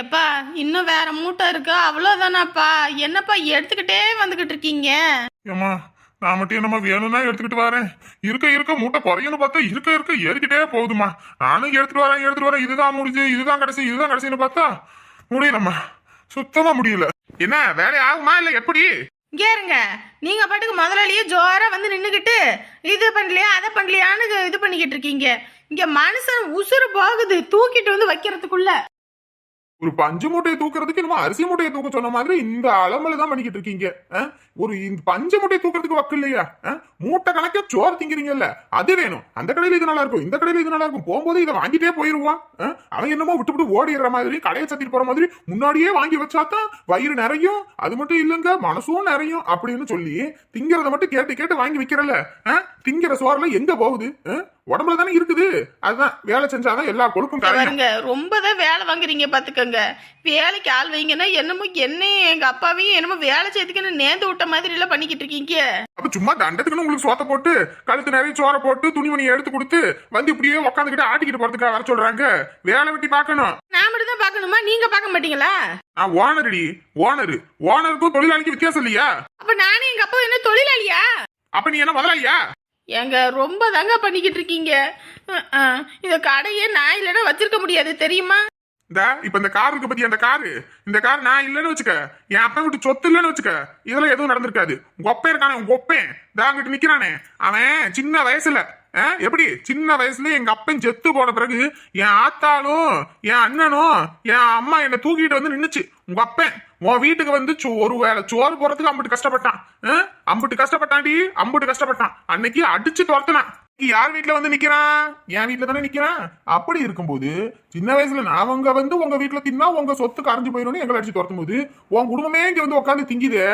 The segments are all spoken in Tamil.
எப்பா இன்னும் வேற மூட்டை இருக்கு? அவ்வளோதானாப்பா என்னப்பா எடுத்துக்கிட்டே வந்துகிட்டு இருக்கீங்க? ஏம்மா நான் மட்டும் என்னம்மா வேணும்னா எடுத்துக்கிட்டு வரேன். இருக்க இருக்க மூட்டை குறையும்னு பார்த்தா இருக்க இருக்க ஏறிக்கிட்டே போகுதுமா நானும் எடுத்துட்டு வரேன் எடுத்துட்டு வரேன். இதுதான் முடிஞ்சு இதுதான் கடைசி இதுதான் கடைசின்னு பார்த்தா முடியலம்மா. சுத்தமா முடியல. என்ன வேலை ஆகுமா இல்ல எப்படி? இங்க இருங்க. நீங்க பாட்டுக்கு முதலாளியே ஜோரா வந்து நின்னுக்கிட்டு இது பண்ணலையா அதை பண்ணலையான்னு இது பண்ணிக்கிட்டு இருக்கீங்க. இங்க மனுஷன் உசுறு போகுது தூக்கிட்டு வந்து வைக்கிறதுக்குள்ள. ஒரு பஞ்சு மூட்டையை தூக்குறதுக்கு என்னமோ அரிசி மூட்டையை தூக்க சொன்ன மாதிரி இந்த அளவுல தான் பண்ணிக்கிட்டு இருக்கீங்க? ஒரு இந்த பஞ்சு மூட்டையை தூக்குறதுக்கு வக்கு இல்லையா? மூட்டை கணக்கே சோறு திங்கிறீங்கல்ல. அது வேணும். அந்த கடையில இது நல்லா இருக்கும். இந்த கடையில இது நல்லா இருக்கும். போகும்போது இதை வாங்கிட்டே போயிருவான்? அவன் என்னமோ விட்டு விட்டு ஓடிடுற மாதிரி கடையை சத்திட்டு போற மாதிரி முன்னாடியே வாங்கி வச்சாதான் வயிறு நிறையும் அது மட்டும் இல்லைங்க மனசும் நிறையும் அப்படின்னு சொல்லி திங்கிறத மட்டும் கேட்டு கேட்டு வாங்கி வைக்கிறல்ல. ஆ? திங்கிற சோறுல எங்க போகுது? உடம்புல தானே இருக்குது. அதுதான். வேலை செஞ்சாதான் எல்லா கொழுப்பும் ரொம்ப தான் வேலை வாங்குறீங்க பாத்துக்கோங்க வேலைக்கு ஆள் வைங்கன்னா என்னமோ என்னையும் எங்க அப்பாவையும் என்னமோ வேலை செய்யறதுக்குன்னு நேர்ந்து விட்ட மாதிரி எல்லாம் பண்ணிக்கிட்டு இருக்கீங்க. அப்ப சும்மா தண்டத்துக்குன்னு உங்களுக்கு சோத்த போட்டு கழுத்து நிறைய சோறை போட்டு துணிமணியை எடுத்து கொடுத்து வந்து இப்படியே உட்காந்துக்கிட்டு ஆட்டிக்கிட்டு போறதுக்காக வர சொல்றாங்க. வேலை வெட்டி பார்க்கணும். நான் மட்டும் தான் பார்க்கணுமா? நீங்க பார்க்க மாட்டீங்களா? நான் ஓனர்டி ஓனரு. ஓனருக்கும் தொழிலாளிக்கும் வித்தியாசம் இல்லையா? அப்ப நானும் எங்க அப்பா என்ன தொழிலாளியா? அப்ப நீ என்ன முதலாளியா? ஏங்க ரொம்ப தாங்க பண்ணிக்கிட்டு இருக்கீங்க. இந்த கடையே நான் இல்லைன்னா வச்சிருக்க முடியாது தெரியுமா? இந்த இப்ப இந்த கார் இருக்கு பத்தி அந்த காரு இந்த கார் நான் இல்லைன்னு வச்சுக்க என் அப்பா விட்டு சொத்து இல்லைன்னு வச்சுக்க இதெல்லாம் எதுவும் நடந்திருக்காது. உங்க ஒப்பன் இருக்கானே உங்க ஒப்பன் தாங்கிட்டு நிக்கிறானே. அவன் சின்ன வயசுல ஆ, எப்படி? சின்ன வயசுல எங்க அப்பன் செத்து போன பிறகு என் ஆத்தாலும் என் அண்ணனும் என் அம்மா என்னை தூக்கிட்டு வந்து நின்னுச்சு. உங்க அப்பன் உன் வீட்டுக்கு வந்து சோ- ஒரு வேளை சோறு போறதுக்கு அம்புட்டு கஷ்டப்பட்டான். ஆ? அம்புட்டு கஷ்டப்பட்டான்டி அம்புட்டு கஷ்டப்பட்டான். அன்னைக்கு அடிச்சு துரத்துனான். யார் வீட்டுல வந்து நிக்கிறான் என் வீட்டுல தானே நிக்கிறான் அப்படி இருக்கும்போது சின்ன வயசுல நான் அவங்க வந்து உங்க வீட்டுல தின்னா உங்க சொத்து கரைஞ்சு போயிடும்னு எங்களை அடிச்சு துரத்தும் போது உன் குடும்பமே இங்க வந்து உட்காந்து திங்குதே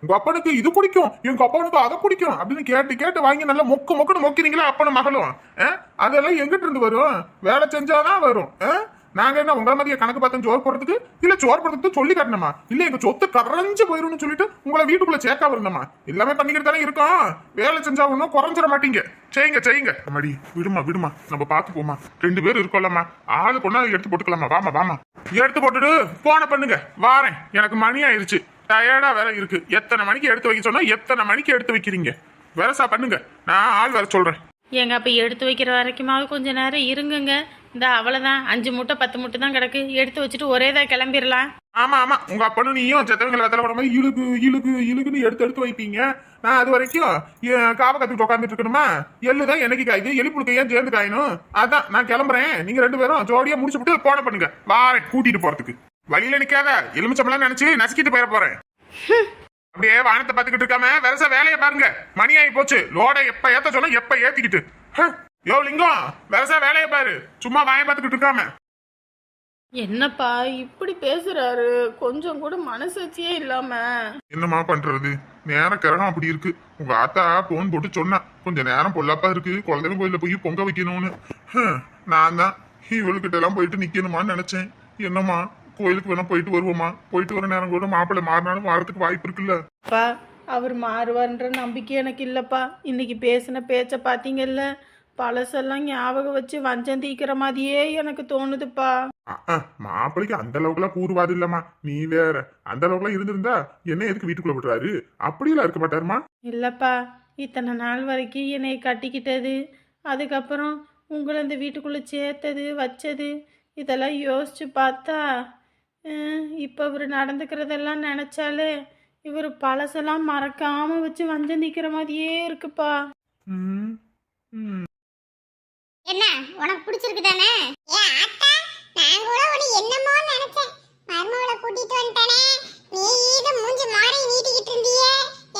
உங்க அப்பனுக்கு இது பிடிக்கும் எங்க அப்பனுக்கு அதை பிடிக்கும் அப்படின்னு கேட்டு கேட்டு வாங்கி நல்லா மொக்கு மொக்குன்னு மொக்கிறீங்களா அப்பன மகளும் அதெல்லாம் எங்கிட்ட இருந்து வரும்? வேலை செஞ்சாதான் வரும் அஹ்? நாங்க என்ன உங்களை மாதிரி கணக்கு பார்த்து சோறு போடுறதுக்கு? இல்ல சோறு போடுறதுக்கு சொல்லி காட்டணுமா? இல்ல எங்க சொத்து கரைஞ்சு போயிரும்னு சொல்லிட்டு உங்களை வீட்டுக்குள்ள சேர்க்க வரணுமா? எல்லாமே பண்ணிக்கிட்டு தானே இருக்கோம். வேலை செஞ்சா ஒன்றும் குறைஞ்சிட மாட்டீங்க. செய்யுங்க செய்யுங்க. மடி விடுமா விடுமா. நம்ம பார்த்து போமா. ரெண்டு பேரும் இருக்கோம்லம்மா. ஆளு கொண்டா எடுத்து போட்டுக்கலாமா? வாமா வாமா. எடுத்து போட்டுட்டு போன பண்ணுங்க. வாரேன். எனக்கு மணி ஆயிருச்சு. டயர்டா வேற இருக்கு. எத்தனை மணிக்கு எடுத்து வைக்க சொன்னா எத்தனை மணிக்கு எடுத்து வைக்கிறீங்க? வேறசா பண்ணுங்க. நான் ஆள் வேற சொல்றேன். எங்க அப்ப எடுத்து வைக்கிற வரைக்குமாவது கொஞ்ச நேரம் இருங்குங்க. இந்த அவ்வளவுதான் அஞ்சு மூட்டை பத்து மூட்டை தான் கிடக்கு. எடுத்து வச்சுட்டு ஒரே தான் கிளம்பிடலாம் ஆமா ஆமா. உங்க அப்பனும் நீயும் செத்தவங்களை வெத்தலை போட மாதிரி இழுக்கு இழுக்கு இழுக்குன்னு எடுத்து எடுத்து வைப்பீங்க. நான் அது வரைக்கும் காவ கத்துட்டு உட்காந்துட்டு இருக்கணுமா? எள்ளு தான் எனக்கு காயுது எலிப்புழுக்க ஏன் சேர்ந்து காயணும்? அதான் நான் கிளம்புறேன். நீங்க ரெண்டு பேரும் ஜோடியா முடிச்சு விட்டு போன பண்ணுங்க. வாரேன் கூட்டிட்டு போறதுக்கு. வழியில நிக்காத. எலுமிச்சம்பளம் நினைச்சு நசுக்கிட்டு போயிட போறேன். அப்படியே வானத்தை பார்த்துக்கிட்டு இருக்காம வெரச வேலையை பாருங்க. மணி ஆகி போச்சு. லோட எப்ப ஏத்த சொன்னா எப்ப ஏத்திக்கிட்டு. ஹ, யோ லிங்கம் வெரச வேலையை பாரு. சும்மா வாயை பார்த்துக்கிட்டு இருக்காம. என்னப்பா இப்படி பேசுறாரு. கொஞ்சம் கூட மனசாட்சியே இல்லாம. என்னம்மா பண்றது? நேர கிரகம் அப்படி இருக்கு. உங்க ஆத்தா போன் போட்டு சொன்னா. கொஞ்ச நேரம் பொல்லாப்பா இருக்கு. குழந்தைங்க கோயில போய் பொங்க வைக்கணும்னு. நான் தான் இவளுக்கிட்ட எல்லாம் போயிட்டு நிக்கணுமான்னு நினைச்சேன். என்னம்மா கோயிலுக்கு வேணா போயிட்டு வருவோமா போயிட்டு வர நேரம் கூட மாப்பிள்ளை மாறினாலும் வாரத்துக்கு வாய்ப்பு இருக்குல்ல? அப்பா அவர் மாறுவார்ன்ற நம்பிக்கை எனக்கு இல்லப்பா. இன்னைக்கு பேசின பேச்ச பாத்தீங்கல்ல பழசெல்லாம் ஞாபகம் வச்சு வஞ்சம் தீக்கிற மாதிரியே எனக்கு தோணுதுப்பா. மாப்பிள்ளைக்கு அந்த அளவுக்குலாம் கூறுவாது இல்லம்மா. நீ வேற. அந்த அளவுக்குலாம் இருந்திருந்தா என்ன எதுக்கு வீட்டுக்குள்ள விடுறாரு? அப்படியெல்லாம் இருக்க மாட்டாருமா? இல்லப்பா இத்தனை நாள் வரைக்கும் என்னை கட்டிக்கிட்டது அதுக்கப்புறம் உங்களை இந்த வீட்டுக்குள்ளே சேர்த்தது வச்சது இதெல்லாம் யோசிச்சு பார்த்தா இப்போ இவர் நடந்துக்கிறதெல்லாம் நினச்சாலே இவர் பழசெல்லாம் மறக்காம வச்சு வஞ்சம் நிற்கிற மாதிரியே இருக்குப்பா. ம், ம். என்ன உனக்கு பிடிச்சிருக்கு தானே நான் கூட உன்னை என்னமோ நினைச்சேன். மருமகளை கூட்டிட்டு வந்துட்டானே. நீ இது மூஞ்சி மாறி நீட்டிக்கிட்டு இருந்தியே.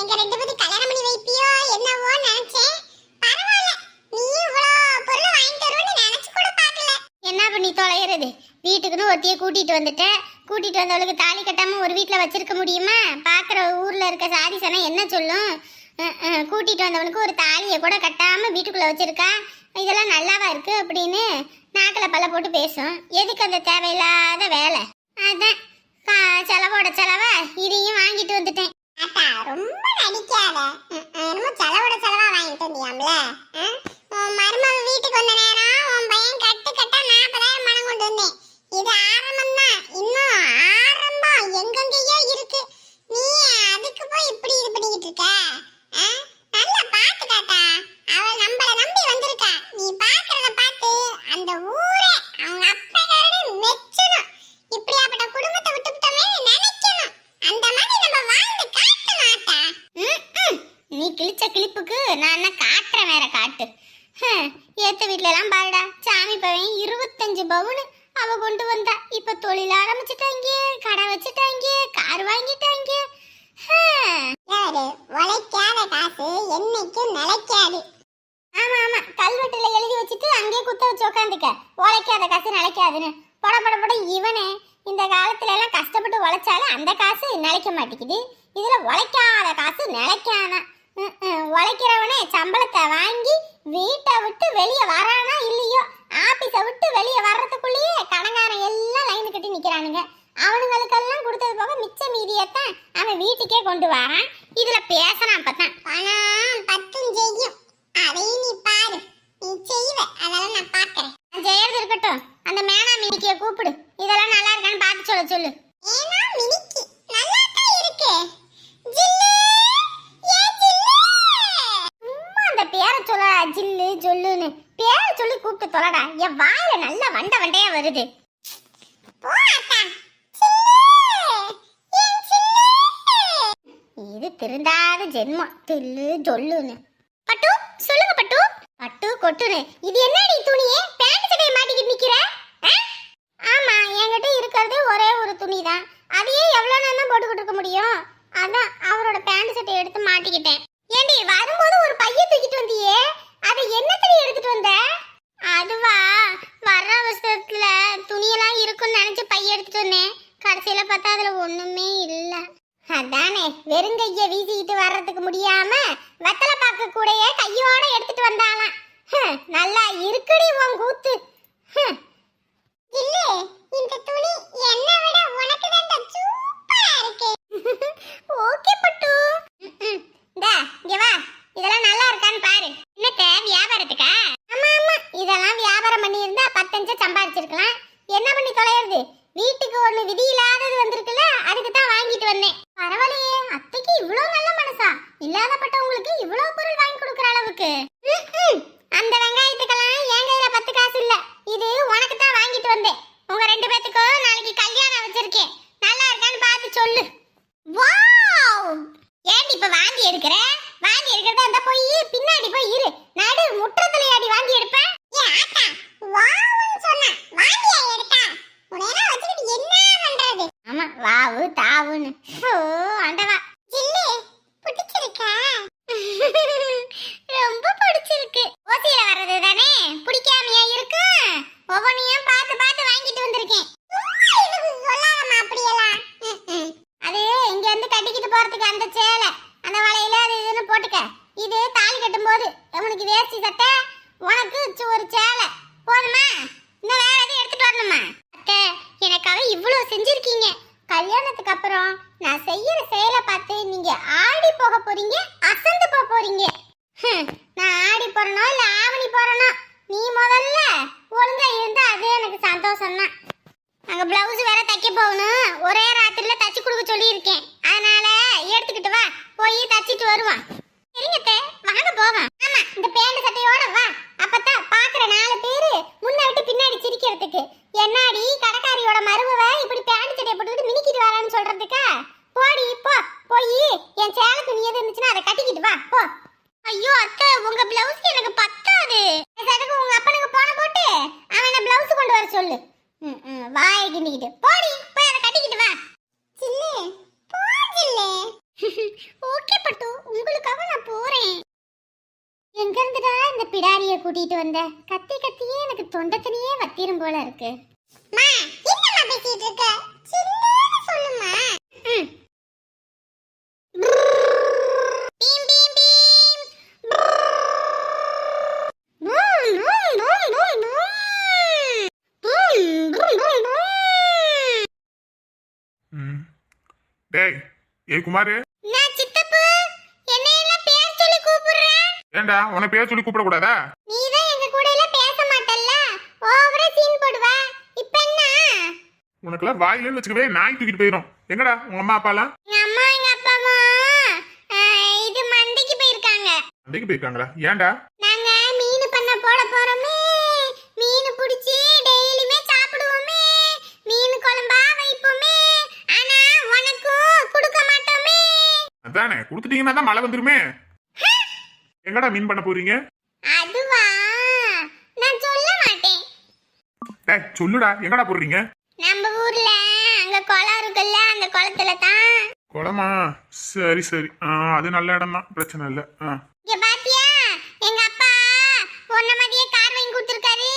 எங்க ரெண்டு பேரும் கல்யாணம் பண்ணி வைப்பியோ என்னவோ நினைச்சேன். பரவாயில்ல நீ இவ்வளோ பொருள் வாங்கி தருவேன்னு நினைச்சு கூட பார்க்கல. என்ன பண்ணி தொலைகிறது வீட்டுக்குன்னு ஒருத்திய கூட்டிட்டு வந்துட்டேன் கூட்டிட்டு வந்தவளுக்கு தாலி கட்டாம ஒரு வீட்டில் வச்சிருக்க முடியுமா? பார்க்குற ஊர்ல இருக்க சாதி சனம் என்ன சொல்லும்? கூட்டிட்டு வந்தவனுக்கு ஒரு தாலியை கூட கட்டாம வீட்டுக்குள்ள வச்சிருக்கா? இதெல்லாம் நல்லாவா இருக்கு அப்படின்னு நாக்கில் பல்ல போட்டு பேசும். எதுக்கு அந்த தேவையில்லாத வேலை? அதான். செலவோட செலவா? இதையும் வாங்கிட்டு வந்துட்டேன். ரொம்ப நடிக்காத. செலவோட செலவா வாங்கிட்டு வந்தியாம்ல? தொழில் ஆரம்பிச்சுட்டாங்க கடை வச்சுட்டாங்க கார் வாங்கிட்டாங்க. உங்க பிளவுஸ் எனக்கு பத்தாது. சடக்கு உங்க அப்பனுக்கு போன போட்டு அவன் என்ன பிளவுஸ் கொண்டு வர சொல்லு. வாய கிண்டிக்கிட்டு. போடி போய் அதை கட்டிக்கிட்டு வா. சில்லு போ சில்லு ஓகே பட்டு உங்களுக்காக நான் போறேன். எங்க இருந்துடா இந்த பிடாரிய கூட்டிட்டு வந்த? கத்தி கத்தியே எனக்கு தொண்டத்திலேயே வத்திரும் போல இருக்கு. மா என்னம்மா பேசிட்டு இருக்க? சின்னதா சொல்லுமா டேய் ஏய் குமாரு. நான் சித்தப்பு. என்ன பேர் சொல்லி கூப்பிடுற? ஏண்டா உன பேர் சொல்லி கூப்பிட கூடாதா நீ தான் எங்க கூட எல்லாம் பேச மாட்டல்ல. ஓவரா சீன் போடுவ. இப்ப என்ன? உனக்குலாம் வாயில வச்சுக்கவே நாய் தூக்கிட்டு போயிடும் எங்கடா உங்க அம்மா அப்பாலாம் எங்க அம்மா எங்க அப்பாவும் இது மந்தைக்கு போயிருக்காங்க. மந்தைக்கு போயிருக்காங்களா? ஏன்டா? தானே கொடுத்துட்டீங்கன்னா தான் மழை வந்துருமே. எங்கடா மீன் பண்ண போறீங்க? அதுவா? நான் சொல்ல மாட்டேன். சொல்லுடா. எங்கடா போடுறீங்க? நம்ம ஊர்ல அங்க குளம் இருக்குல்ல அந்த குளத்துல தான். குளமா? சரி சரி. ஆ, அது நல்ல இடம் தான் பிரச்சனை இல்லை. ஆ. இங்க பாத்தியா? எங்க அப்பா உன்ன மாதிரியே கார் வாங்கி கொடுத்துருக்காரு.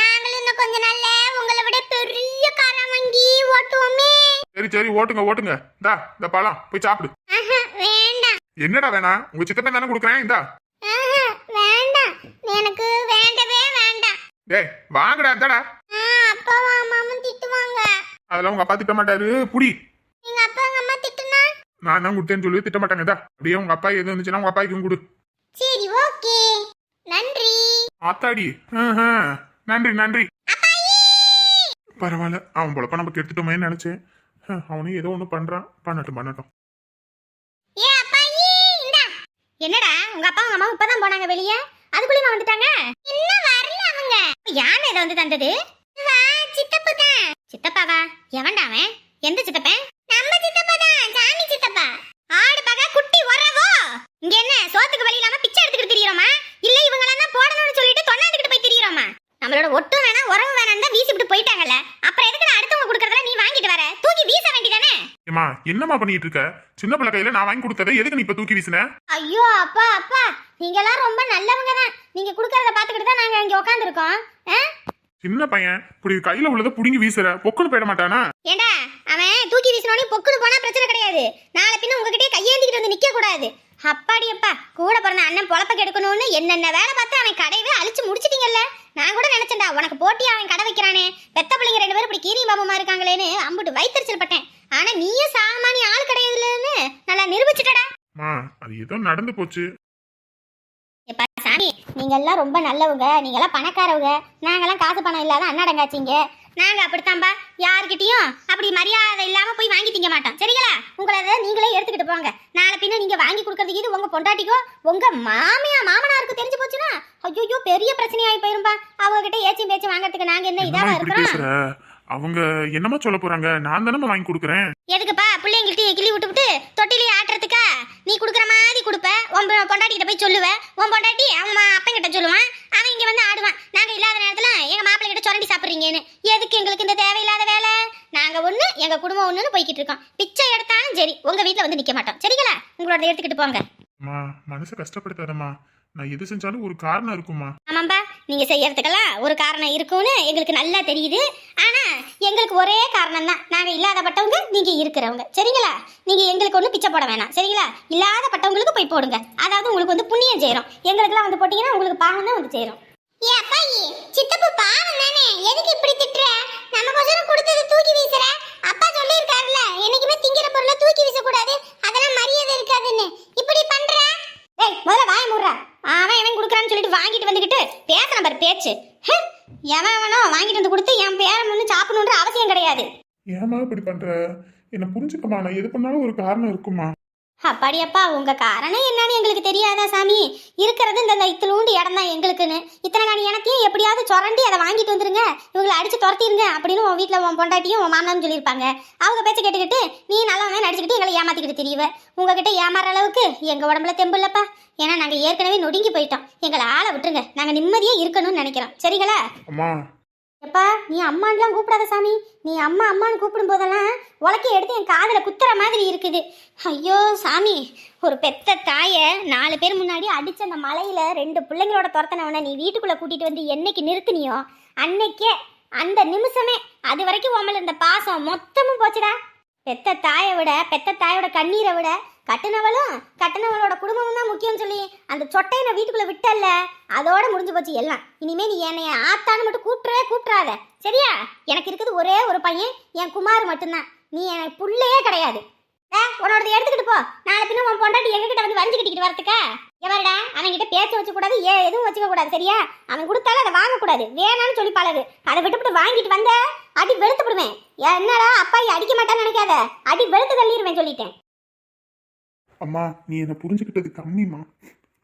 நாங்களும் இன்னும் கொஞ்ச நாள்ல உங்களை விட பெரிய காரா வாங்கி ஓட்டுவோமே. சரி சரி. ஓட்டுங்க ஓட்டுங்க. இந்தா இந்த பழம். போய் சாப்பிடு. என்னடா வேணாம் உங்க சித்தப்பன் தானே கொடுக்குறேன் இந்தா. வேண்டாம். எனக்கு வேண்டவே வேண்டாம். டேய் வாங்கடா இந்தாடா. ஆ, அப்பாவும் அம்மாவும் திட்டுவாங்க. அதெல்லாம் உங்க அப்பா திட்ட மாட்டாரு. புடி. எங்க அப்பா எங்க அம்மா திட்டுனா? நான் தான் கொடுத்தேன்னு சொல்லி திட்ட மாட்டாங்க இதா அப்படியே உங்க அப்பா எது இருந்துச்சுன்னா உங்க அப்பாய்க்கும் கொடு. சரி ஓகே. நன்றி. ஆத்தாடி. நன்றி நன்றி. பரவாயில்ல. அவன் பொழப்ப நமக்கு எடுத்துட்டோமேன்னு நினைச்சேன். அவனும் ஏதோ ஒண்ணு பண்றான். பண்ணட்டும் பண்ணட்டும் ஏ அப்பாயி இந்தா என்னடா உங்க அப்பா உங்க அம்மா இப்பதான் போனாங்க வெளிய? அதுக்குள்ளே வந்துட்டாங்க? இன்னும் வரல அவங்க. யானை இதை வந்து தந்தது? வா சித்தப்பு தான். சித்தப்பாவா? எவன்டா அவன்? எந்த சித்தப்பன்? நம்ம சித்தப்பா தான் சாமி சித்தப்பா ஆடு பகா குட்டி வரவோ இங்க என்ன சோத்துக்கு வழி இல்லாம பிச்சை எடுத்துக்கிட்டு திரியறோமா இல்ல இவங்கள தான் போடணும்னு சொல்லிட்டு தொண்ணாந்துக்கிட்டு போய் திரியறோமா நம்மளோட ஒட்டும் வேணாம் உறவு வேணாம் தான் வீசி விட்டு போயிட்டாங்கல்ல அப்புறம் எதுக்கு அடுத்தவங்க கொடுக்கறதெல்லாம் நீ வாங்கிட்டு வர தூக்கி வீச வேண்டியதானே ஏமா என்னம்மா பண்ணிட்டு இருக்க? சின்ன பிள்ளை கையில நான் வாங்கி கொடுத்ததை எதுக்கு நீ இப்ப தூக்கி வீசின? ஐயோ அப்பா அப்பா. நீங்கெல்லாம் ரொம்ப நல்லவங்க தான் நீங்க குடுக்கறத பாத்துக்கிட்டு தான் நாங்க இங்க உட்காந்துருக்கோம் சின்ன பையன் இப்படி கையில உள்ளதை புடுங்கி வீசுற. பொக்குன்னு போயிட மாட்டானா? ஏண்டா அவன் தூக்கி வீசினோடனே பொக்குன்னு போனா பிரச்சனை கிடையாது. நாளை பின்ன உங்ககிட்டயே கையேந்திக்கிட்டு வந்து நிக்க கூடாது. அப்பாடி அப்பா. கூட பிறந்த அண்ணன் பொழப்ப கெடுக்கணும்னு என்னென்ன வேலை பார்த்து அவன் கடையவே அழிச்சு முடிச்சிட்டீங்கல்ல? நான் கூட நினைச்சேன்டா உனக்கு போட்டி அவன் கடை வைக்கிறானே. பெத்த பிள்ளைங்க ரெண்டு பேரும் இப்படி கீரி பாபமா இருக்காங்களேன்னு அம்புட்டு வைத்தறிச்சல் பட்டேன். ஆனா நீயும் சாமானிய ஆள் கிடையாதுலன்னு நல்லா நிரூபிச்சுட்டடா. மா அது ஏதோ நடந்து போச்சு. எப்பா சாமி நீங்க எல்லாம் ரொம்ப நல்லவங்க. நீங்க எல்லாம் பணக்காரவங்க. நாங்கெல்லாம் காசு பணம் இல்லாத அண்ணாடங்காச்சிங்க நாங்க அப்படித்தான்பா. யாருக்கிட்டயும் அப்படி மரியாதை இல்லாம போய் வாங்கி திங்க மாட்டோம். சரிங்களா? உங்களை அதை நீங்களே எடுத்துக்கிட்டு போங்க. நாளை பின்ன நீங்க வாங்கி கொடுக்கறதுக்கு இது உங்க பொண்டாட்டிக்கோ உங்க மாமியா மாமனாருக்கு தெரிஞ்சு போச்சுன்னா ஐயோ பெரிய பிரச்சனையாகி போயிரும்பா. அவங்க கிட்ட ஏச்சும் பேச்சும் வாங்குறதுக்கு நாங்க என்ன இப்படி இருக்கிறோம்? அவங்க என்னம்மா சொல்ல போறாங்க? நான் தானே வாங்கி கொடுக்குறேன். எதுக்குப்பா? பிள்ளைங்கள்ட்ட கிளி விட்டு விட்டு தொட்டிலே ஆட்டுறதுக்கா? நீ கொடுக்குற மாதிரி கொடுப்ப. உன் பொ- பொண்டாட்டிகிட்ட போய் சொல்லுவ. உன் பொண்டாட்டி அவன் மா- அப்பன்கிட்ட சொல்லுவான். அவன் இங்க வந்து ஆடுவான். நாங்க இல்லாத நேரத்துல எங்க மாப்பிள்ளை கிட்ட சுரண்டி சாப்பிடுறீங்கன்னு. எதுக்கு எங்களுக்கு இந்த தேவையில்லாத வேலை? நாங்க ஒண்ணு எங்க குடும்பம் ஒண்ணுன்னு போய்கிட்டு இருக்கோம். பிச்சை எடுத்தாலும் சரி உங்க வீட்ல வந்து நிக்க மாட்டோம். சரிங்களா? உங்களோட எடுத்துக்கிட்டு போங்க. மனசை கஷ்டப்படுத்தாதம்மா. நான் எது செஞ்சாலும் ஒரு காரணம் இருக்குமா? ஆமாம்பா நீங்க செய்யறதுக்கெல்லாம் ஒரு காரணம் இருக்கும்னு எங்களுக்கு நல்லா தெரியுது. ஆனா எங்களுக்கு ஒரே காரணம் தான் நாங்க இல்லாதப்பட்டவங்க நீங்க இருக்கிறவங்க. சரிங்களா? நீங்க எங்களுக்கு ஒண்ணு பிச்சை போட வேணாம். சரிங்களா? இல்லாதப்பட்டவங்களுக்கு போய் போடுங்க. அதாவது உங்களுக்கு வந்து புண்ணியம் செய்யறோம் எங்களுக்குலாம் வந்து போட்டீங்கன்னா உங்களுக்கு பாவம் தான் வந்து சேரும். ஏ அப்பாயி சித்தப்பு பாவம் தானே? எதுக்கு இப்படி திட்டுற? நம்ம கொஞ்சம் கொடுத்தது தூக்கி வீசுற. அப்பா சொல்லிருக்காருல என்னைக்குமே திங்கிற பொருளை தூக்கி வீச கூடாது அதெல்லாம் மரியாதை இருக்காதுன்னு. இப்படி பண்ற? டேய் முதல்ல வாய மூடுற அவன் அவன் கொடுக்குறான்னு சொல்லிட்டு வாங்கிட்டு வந்துக்கிட்டு பேசுன பாரு பேச்சு. எவன் அவனோ வாங்கிட்டு வந்து கொடுத்து என் பேரன் ஒன்றும் சாப்பிடணுன்ற அவசியம் கிடையாது. ஏமா இப்படி பண்ற? என்ன புரிஞ்சுக்கமா நான் எது பண்ணாலும் ஒரு காரணம் இருக்குமா அப்பாடியப்பா உங்க காரணம் என்னன்னு எங்களுக்கு தெரியாதா சாமி? இருக்கிறது இந்த இத்தலூண்டு இடம் தான் எங்களுக்குன்னு. இத்தனை காணி இனத்தையும் எப்படியாவது சுரண்டி அதை வாங்கிட்டு வந்துருங்க. இவங்களை அடிச்சு துரத்திருங்க அப்படின்னு உன் வீட்டில் உன் பொண்டாட்டியும் உன் மாமனும் சொல்லியிருப்பாங்க. அவங்க பேச்சை கேட்டுக்கிட்டு நீ நல்லவன் நடிச்சுக்கிட்டு எங்களை ஏமாத்திக்கிட்டு தெரியவ. உங்ககிட்ட ஏமாற அளவுக்கு எங்க உடம்புல தெம்பு இல்லப்பா. ஏன்னா நாங்கள் ஏற்கனவே நொடுங்கி போயிட்டோம். எங்களை ஆளை விட்டுருங்க. நாங்க நிம்மதியாக இருக்கணும்னு நினைக்கிறோம். சரிங்களா? எப்பா நீ அம்மான்லாம் கூப்பிடாத சாமி. நீ அம்மா அம்மான்னு கூப்பிடும் போதெல்லாம் உலக்கி எடுத்து என் காதில் குத்துற மாதிரி இருக்குது. ஐயோ சாமி ஒரு பெத்த தாயை நாலு பேர் முன்னாடி அடிச்ச அந்த மலையில ரெண்டு பிள்ளைங்களோட துரத்தனவனை நீ வீட்டுக்குள்ள கூட்டிட்டு வந்து என்னைக்கு நிறுத்தினியோ அன்னைக்கே அந்த நிமிஷமே அது வரைக்கும் உமல இருந்த பாசம் மொத்தமும் போச்சுடா. பெத்த தாயை விட பெத்த தாயோட கண்ணீரை விட கட்டினவளும் கட்டினவளோட குடும்பமும் தான் முக்கியம் சொல்லி அந்த சொட்டையனை வீட்டுக்குள்ள விட்டல்ல. அதோட முடிஞ்சு போச்சு எல்லாம். இனிமே நீ என்னைய ஆத்தான்னு மட்டும் கூப்பிட்றவே கூப்பிட்றாத சரியா? எனக்கு இருக்குது ஒரே ஒரு பையன் என் குமார் மட்டும்தான். நீ எனக்கு புள்ளையே கிடையாது. ஏ, உன்னோடது எடுத்துக்கிட்டு போ. நாளை பின்ன உன் பொண்டாட்டி எங்ககிட்ட வந்து வரைஞ்சுக்கிட்டு கட்டிக்கிட்டு வரதுக்கா எவரடா அவன் கிட்ட பேச்சு வச்சு கூடாது ஏ எதுவும் வச்சுக்க கூடாது சரியா? அவன் கொடுத்தாலும் அதை வாங்கக்கூடாது வேணாம்னு சொல்லி பழகு. அதை விட்டுவிட்டு வாங்கிட்டு வந்த அடி வெளுத்து விடுவேன் என்னடா அப்பா அடிக்க மாட்டான்னு நினைக்காத. அடி வெளுத்து தள்ளிடுவேன் சொல்லிட்டேன். அம்மா நீ என்னை புரிஞ்சுக்கிட்டது கம்மிம்மா.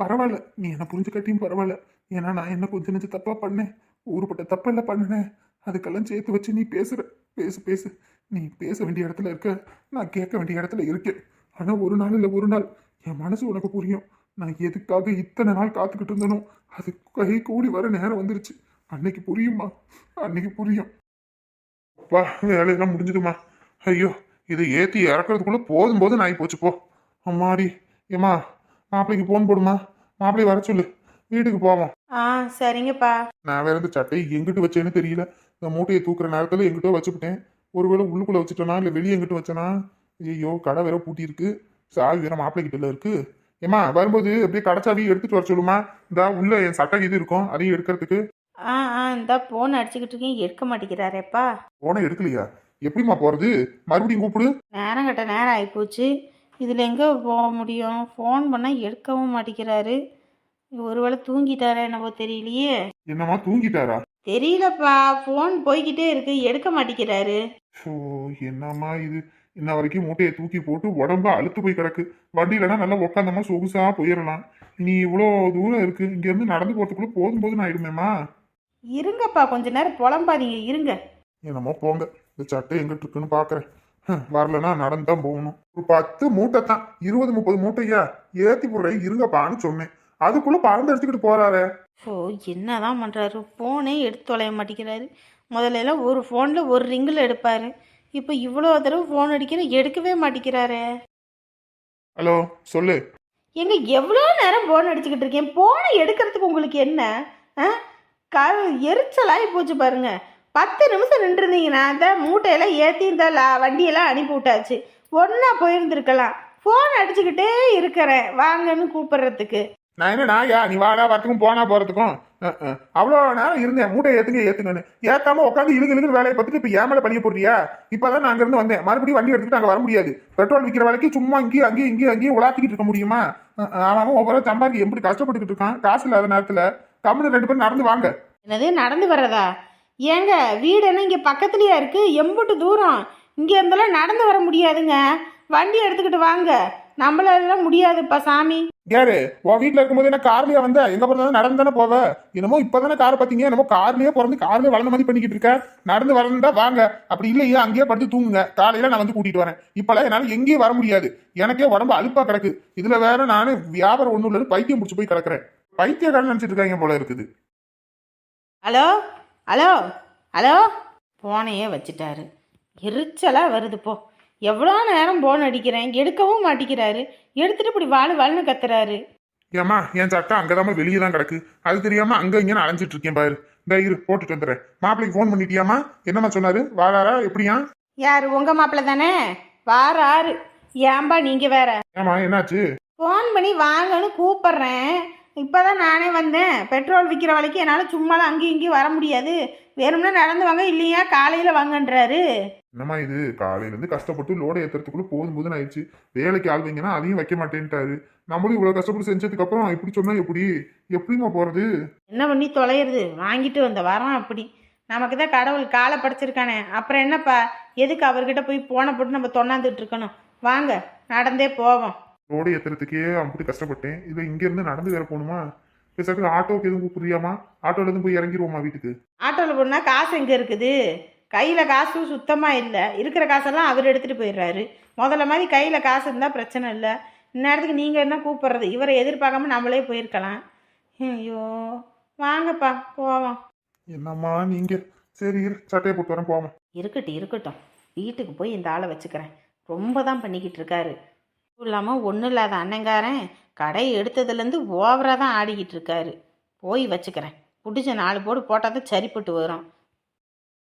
பரவாயில்ல நீ என்னை புரிஞ்சுக்கட்டியும் பரவாயில்ல. ஏன்னா நான் என்ன கொஞ்சம் நெஞ்சு தப்பாக பண்ணேன். ஊருப்பட்ட தப்பெல்லாம் பண்ணினேன். அதுக்கெல்லாம் சேர்த்து வச்சு நீ பேசுற பேசு பேசு. நீ பேச வேண்டிய இடத்துல இருக்க. நான் கேட்க வேண்டிய இடத்துல இருக்கேன். ஆனால் ஒரு நாள் இல்லை ஒரு நாள். என் மனசு உனக்கு புரியும். நான் எதுக்காக இத்தனை நாள் காத்துக்கிட்டு இருந்தனோ அது கை கூடி வர நேரம் வந்துருச்சு. அன்னைக்கு புரியுமா அன்னைக்கு புரியும். வா வேலையெல்லாம் முடிஞ்சுதுமா ஐயோ இதை ஏற்றி இறக்குறதுக்குள்ளே போதும் போதும் நான் போச்சு போ. அம்மாடி ஏமா மாப்பிள்ளைக்கு போன் போடுமா? மாப்பிள்ளை வர சொல்லு. வீட்டுக்கு போவோம். ஆ சரிங்கப்பா. நான் வேற இந்த சட்டையை எங்கிட்டு வச்சேன்னு தெரியல. இந்த மூட்டையை தூக்குற நேரத்துல எங்கிட்ட வச்சுக்கிட்டேன் ஒருவேளை உள்ளுக்குள்ள வச்சுட்டேனா இல்ல வெளியே எங்கிட்ட வச்சேனா? ஐயோ கடை வேற பூட்டி இருக்கு. சாவி வேற கிட்ட இருக்கு. ஏமா வரும்போது அப்படியே கடைச்சாவி எடுத்துட்டு வர சொல்லுமா? இந்த உள்ள என் சட்டை இது இருக்கும் அதையும் எடுக்கிறதுக்கு. ஆ ஆ இந்த ஃபோன் அடிச்சுக்கிட்டு இருக்கேன். எடுக்க மாட்டேங்கிறாரேப்பா. போன எடுக்கலையா? எப்படிம்மா போறது? மறுபடியும் கூப்பிடு. நேரம் கட்ட நேரம் ஆகிப்போச்சு இதில் எங்கே போக முடியும்? ஃபோன் பண்ணால் எடுக்கவும் மாட்டேங்கிறாரு. ஒருவேளை தூங்கிட்டாரா என்னவோ தெரியலையே. என்னம்மா தூங்கிட்டாரா? தெரியலப்பா ஃபோன் போய்கிட்டே இருக்கு எடுக்க மாட்டேங்கிறாரு. ஸோ என்னம்மா இது? இன்ன வரைக்கும் மூட்டையை தூக்கி போட்டு உடம்பு அழுத்து போய் கிடக்கு. வண்டியிலனா நல்லா உட்காந்தமா சொகுசா போயிடலாம். இனி இவ்வளோ தூரம் இருக்கு. இங்க இருந்து நடந்து போறதுக்குள்ள போதும் போதும் ஆயிடுமேம்மா. இருங்கப்பா கொஞ்ச நேரம் புலம்பாதீங்க இருங்க. என்னமோ போங்க. இந்த சட்டை எங்கிட்டு இருக்குன்னு பாக்குறேன். ஹம், வரலன்னா நடந்து தான் போகணும். ஒரு பத்து மூட்டை தான் இருபது முப்பது மூட்டையா? ஏத்தி போடுறேன் இருங்கப்பான்னு சொன்னேன். அதுக்குள்ள பறந்து எடுத்துக்கிட்டு போறாரே. ஓ என்னதான் பண்ணுறாரு ஃபோனே எடுத்து தொலைய மாட்டேங்கிறாரு. முதல்ல எல்லாம் ஒரு ஃபோனில் ஒரு ரிங்கில் எடுப்பார். இப்போ இவ்வளோ தடவை ஃபோன் அடிக்கிற எடுக்கவே மாட்டேங்கிறாரே. ஹலோ சொல்லு. எங்க எவ்வளோ நேரம் ஃபோன் அடிச்சுக்கிட்டு இருக்கேன்? ஃபோனை எடுக்கிறதுக்கு உங்களுக்கு என்ன? ஆ? க எரிச்சலாகி போச்சு பாருங்க. பத்து நிமிஷம் நின்றுருந்தீங்கன்னா இந்த மூட்டையெல்லாம் ஏற்றி இந்த வண்டியெல்லாம் அனுப்பி விட்டாச்சு. ஒன்றா போயிருந்துருக்கலாம். ஃபோன் அடிச்சுக்கிட்டே இருக்கிறேன். வாங்கன்னு கூப்பிடுறதுக்கு. நான் என்ன நாயா நீ வாடா வரத்துக்கும் போனா அஹ். அவ்வளோ நேரம் இருந்தேன். மூட்டை ஏத்துங்க ஏத்துங்கன்னு. ஏத்தாம உட்காந்து இழுகு இழுகு வேலையை பார்த்துட்டு இப்ப ஏன் மேல பண்ணிய போறியா இப்பதான் நான் அங்கிருந்து வந்தேன். மறுபடியும் வண்டி எடுத்துட்டு அங்க வர முடியாது. பெட்ரோல் விற்கிற வேலைக்கு சும்மா இங்கேயும் அங்கேயும் இங்கேயும் அங்கேயும் உலாத்திக்கிட்டு இருக்க முடியுமா? அவன் ஒவ்வொரு சம்பாதிக்க எப்படி கஷ்டப்பட்டுக்கிட்டு இருக்கான்? காசு இல்லாத நேரத்துல கம்முன்னு ரெண்டு பேரும் நடந்து வாங்க. என்னது? நடந்து வர்றதா? ஏங்க வீடு என்ன இங்கே பக்கத்துலயா இருக்கு? எம்புட்டு தூரம். இங்கே இருந்தெல்லாம் நடந்து வர முடியாதுங்க. வண்டி எடுத்துக்கிட்டு வாங்க. நம்மளால முடியாதுப்பா சாமி. யாரு? உன் வீட்டுல இருக்கும்போது என்ன கார்லயே வந்த? எங்க பிறந்தாலும் நடந்து தானே போவ? என்னமோ இப்பதானே கார் பாத்தீங்க? என்னமோ கார்லயே பிறந்து கார்லயே வளர்ந்த மாதிரி பண்ணிக்கிட்டு இருக்க. நடந்து வரந்தா வாங்க. அப்படி இல்லையா? அங்கேயே படுத்து தூங்குங்க. காலையில நான் வந்து கூட்டிட்டு வரேன். இப்பெல்லாம் என்னால எங்கேயும் வர முடியாது. எனக்கே உடம்பு அலுப்பா கிடக்கு. இதுல வேற நானு வியாபாரம் ஒண்ணும் இல்லைன்னு பைத்தியம் முடிச்சு போய் கிடக்குறேன். பைத்தியக்காரன் நினைச்சிட்டு இருக்காங்க போல இருக்குது. ஹலோ? Hello hello? போனையே வச்சுட்டாரு. எரிச்சலாக வருது போ. எவ்வளோ நேரம் போன் அடிக்கிறேன்? எடுக்கவும் மாட்டேங்கிறாரு எடுத்துட்டு இப்படி வாழ் வாழ்னு கத்துறாரு. ஏமா என் சட்டை அங்கதாம்மா வெளியே தான் கிடக்கு. அது தெரியாம அங்க இங்க அலைஞ்சிட்டு இருக்கேன் பாரு. இந்த இரு போட்டுட்டு வந்துடுறேன். மாப்பிள்ளைக்கு ஃபோன் பண்ணிட்டியாமா என்னம்மா சொன்னாரு? வாராரா? எப்படியா? யார் உங்கள் மாப்பிள்ள தானே? வாராரு. ஏன்பா நீங்கள் வேற. ஏமா என்னாச்சு? ஃபோன் பண்ணி வாங்கன்னு கூப்பிட்றேன். இப்போ தான் நானே வந்தேன். பெட்ரோல் விற்கிற வரைக்கும் என்னால் சும்மாலாம் அங்கேயும் இங்கேயும் வர முடியாது. வேணும்னா நடந்து வாங்க இல்லையா? காலையில் வாங்கன்றாரு. என்னம்மா இது? காலையில இருந்து கஷ்டப்பட்டு லோடை ஏத்துறதுக்குள்ள போதும் போதுன்னு ஆயிடுச்சு. வேலைக்கு ஆள் வைங்கன்னா அதையும் வைக்க மாட்டேன்ட்டாரு. நம்மளும் இவ்வளவு கஷ்டப்பட்டு செஞ்சதுக்கு அப்புறம் இப்படி சொன்னா எப்படி? எப்படிம்மா போறது? என்ன பண்ணி தொலைகிறது வாங்கிட்டு வந்த வரோம் அப்படி. நமக்கு தான் கடவுள் காலை படைச்சிருக்கானே. அப்புறம் என்னப்பா? எதுக்கு அவர்கிட்ட போய் போன போட்டு நம்ம தொண்ணாந்துட்டு இருக்கணும்? வாங்க நடந்தே போவோம். லோடு ஏத்துறதுக்கே அப்படி கஷ்டப்பட்டேன். இதை இங்க இருந்து நடந்து வேற போகணுமா பேசாக்கு ஆட்டோக்கு எதுவும் கூப்பிடுறியாமா? ஆட்டோல இருந்து போய் இறங்கிடுவோமா வீட்டுக்கு? ஆட்டோவில் போனால் காசு எங்கே இருக்குது? கையில் காசு சுத்தமாக இல்லை. இருக்கிற காசெல்லாம் அவர் எடுத்துகிட்டு போயிடுறாரு. முதல்ல மாதிரி கையில் காசு இருந்தால் பிரச்சனை இல்லை. இந்நேரத்துக்கு நீங்கள் என்ன கூப்பிட்றது? இவரை எதிர்பார்க்காம நம்மளே போயிருக்கலாம். ஐயோ வாங்கப்பா போவோம். என்னம்மா நீங்க? சரி இரு சட்டையை போட்டு வரேன் போவோம். இருக்கட்டும் இருக்கட்டும். வீட்டுக்கு போய் இந்த ஆளை வச்சுக்கிறேன். ரொம்ப தான் பண்ணிக்கிட்டு இருக்காரு. இல்லாமல் ஒன்றும் இல்லாத அண்ணங்காரன் கடை எடுத்ததுலேருந்து ஓவராக தான் ஆடிக்கிட்டு இருக்காரு. போய் வச்சுக்கிறேன். பிடிச்ச நாலு போடு போட்டால் தான் சரிப்பட்டு வரும்.